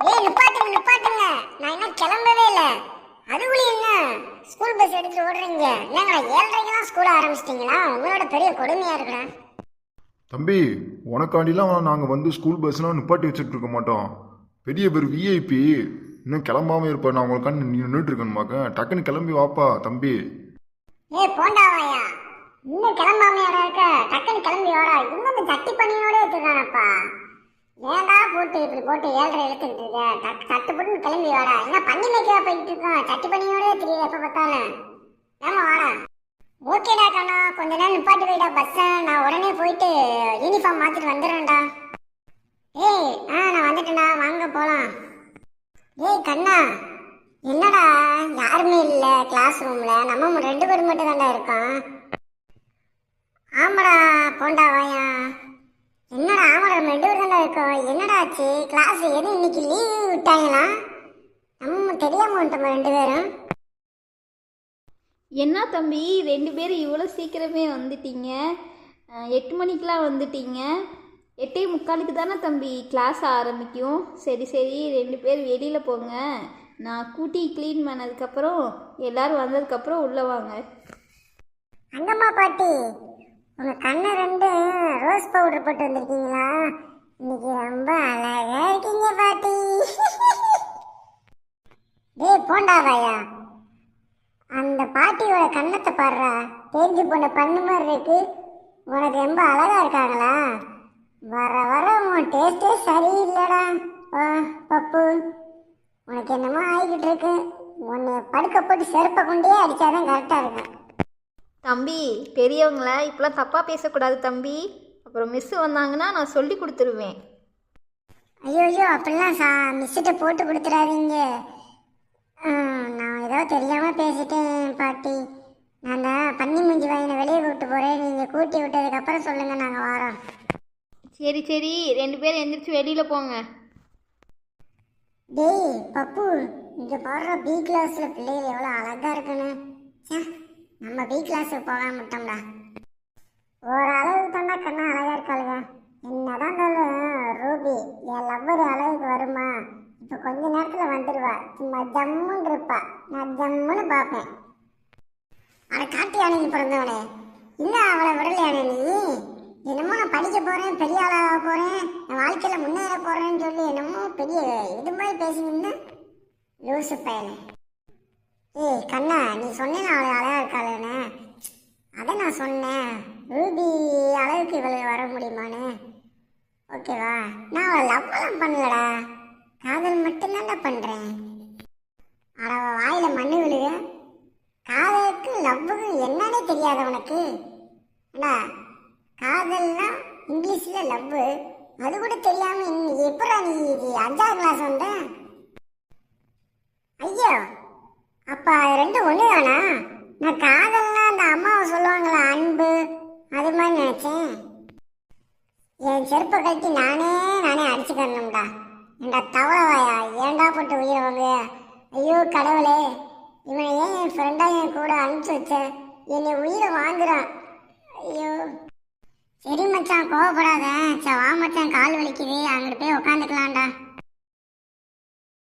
ஏய் நிப்பாட்டுங்க நிப்பாட்டுங்க. நான் இன்னும் கிளம்பவே இல்ல. அதுக்குள்ள என்ன? ஸ்கூல் பஸ் எடுத்துட்டு ஓடுறீங்க. என்னங்களா ஏழரைக்கெல்லாம் ஸ்கூல் ஆரம்பிச்சிட்டீங்களா? உங்களோட பெரிய கொடுமையா இருக்குடா. தம்பி உனக்காண்டிலாம் நாங்கள் வந்து ஸ்கூல் பஸ்லாம் நிப்பாட்டி வச்சுட்டு இருக்க மாட்டோம். பெரிய பேர் விஐபி இன்னும் கிளம்பாம இருப்ப நான் உங்களுக்காண்டி நின்றுட்டு இருக்கணுமாக்க டக்குன்னு கிளம்பி வாப்பா தம்பி. ஏய் போண்டாவாயா இன்னும் கிளம்பாமையாடா இருக்க? டக்குன்னு கிளம்பி வாடா. இன்னும் இந்த சட்டி பண்ணியோட எடுத்துக்கானப்பா ஏன்டா போட்டு இப்படி போட்டு ஏழரை எடுத்துக்கிட்டு இருக்க. தட்டு தட்டு போட்டு கிளம்பி வாடா. என்ன பண்ணி மேய்க்கா போயிட்டு இருக்கோம். சட்டி பண்ணியோட தெரியுது எப்ப பார்த்தாலும். ஏமா வாடா. ஓகேடா கண்ணா. கொஞ்ச நேரம் நிப்பாட்டி போயிடா பஸ்ஸை நான் உடனே போயிட்டு யூனிஃபார்ம் மாத்திட்டு வந்துடுறேன்டா. ஏய் ஆ நான் வந்துட்டேன்டா. வாங்க போலாம். ஏய் கண்ணா. என்னடா? யாருமே இல்லை. கிளாஸ் ரூம்ல நம்ம ரெண்டு பேர் மட்டும் தான்டா இருக்கோம். ஆமாடா போண்டா வாயா. என்னடா ஆச்சு கிளாஸ் எதுவும் இன்னைக்கு லீவு விட்டாங்களா? நம்ம தெரியாம வந்துட்டோம் ரெண்டு பேரும். என்ன தம்பி ரெண்டு பேரும் இவ்வளோ சீக்கிரமே வந்துட்டீங்க. அஹ், எட்டு மணிக்கெலாம் வந்துட்டீங்க. எட்டே முக்காலுக்கு தானே தம்பி கிளாஸ் ஆரம்பிக்கும். சரி சரி ரெண்டு பேர் வெளியில் போங்க. நான் கூட்டி க்ளீன் பண்ணதுக்கப்புறம் எல்லாரும் வந்ததுக்கப்புறம் உள்ளே வாங்க. அங்கம்மா பாட்டி உங்க கண்ணை ரெண்டு ரோஸ் பவுடர் போட்டு வந்திருக்கீங்களா? இன்னைக்கு ரொம்ப அழகா இருக்கீங்க பாட்டி. டேய் போண்டாதாயா அந்த பாட்டியோட கண்ணத்தை பாடுறா. தெரிஞ்சு போன பண்ணு மாதிரி இருக்கு. உனக்கு ரொம்ப அழகா இருக்காங்களா? வர வர உன் டேஸ்டே சரியில்லைடா. ஆ, பப்பு. உனக்கு என்னமோ ஆகிக்கிட்டு இருக்கு. உன்னை படுக்க போட்டு செருப்பை கொண்டே அடித்தாதான் கரெக்டாக இருக்கும். தம்பி பெரியவங்கள இப்பெல்லாம் தப்பாக பேசக்கூடாது தம்பி. அப்புறம் மிஸ்ஸு வந்தாங்கன்னா நான் சொல்லி கொடுத்துருவேன். ஐயோ ஐயோ அப்படிலாம் சா மிஸ்ஸிட்ட போட்டு கொடுத்துடாதீங்க நான் ஏதோ தெரியாம பேசிட்டேன் பாட்டி. நான் தான் பன்னி மூஞ்சி வாயினை வெளியே கூப்பிட்டு போறேன். நீங்க கூட்டி விட்டதுக்கு அப்புறம் சொல்லுங்க நாங்க வரோம். சரி சரி. ரெண்டு பேரும் எந்திரிச்சு வெளியில் போங்க. டேய் பப்பு இங்க பாடுற பி கிளாஸ்ல பிள்ளைகள் எவ்வளவு அழகா இருக்குன்னு. நம்ம பி கிளாஸுக்கு போகாம விட்டோம்டா. ஓரளவு தாண்டா கண்ணா அழகா இருக்காளுங்க. என்னதான் இருந்தாலும் ரூபி என் லவ்வர் அளவுக்கு வருமா? இப்போ கொஞ்ச நேரத்தில் வந்துடுவா சும்மா ஜம்முன்னு இருப்பா. நான் ஜம்முன்னு பார்ப்பேன். அட காட்டி அணைக்கு பிறந்தவனே இல்லை அவளை விடலையானே நீ என்னமோ நான் படிக்க போகிறேன் பெரிய ஆளாக போகிறேன் நான் வாழ்க்கையில் முன்னேற போகிறேன்னு சொல்லி என்னமோ பெரிய இது மாதிரி பேசிக்கிட்டு லூசு பையனே. ஏய் கண்ணா நீ சொன்னேன் அவளை அழகாக இருக்காளுன்னு. அதை நான் சொன்னேன். ரூபி அளவுக்கு இவ்வளவு வர முடியுமான்னு? ஓகேவா? நான் அவளை லவ்லாம் பண்ணலடா. காதல் மட்டும்தான்டா பண்ணுறேன் அட அவ வாயில மண்ணு விழுக காதலுக்கு லவ்வுக்கு என்னன்னே தெரியாத உனக்கு. அண்ணா காதல்னா இங்கிலீஷில் லவ்வு. அது கூட தெரியாமல் நீ எப்படா நீ இது அஞ்சாவது கிளாஸ் வந்த? ஐயோ அப்போ அது ரெண்டும் ஒன்று தானா நான் கா என் செருப்பை கழட்டி நானே நானே அடிச்சுக்கணும்டா இந்த தவளவாயா ஏன்டா போட்டு உயிரை வாங்க ஐயோ கடவுளே. இவனை ஏன் என் ஃப்ரெண்டாக என் கூட அனுப்பிச்சு வச்சேன் என்னை உயிரை வாங்குறான். ஐயோ. சரி மச்சான் கோவப்படாத. சரி வா மச்சான் கால் வலிக்குது. அங்கிட்டு போய் உக்காந்துக்கலாம்டா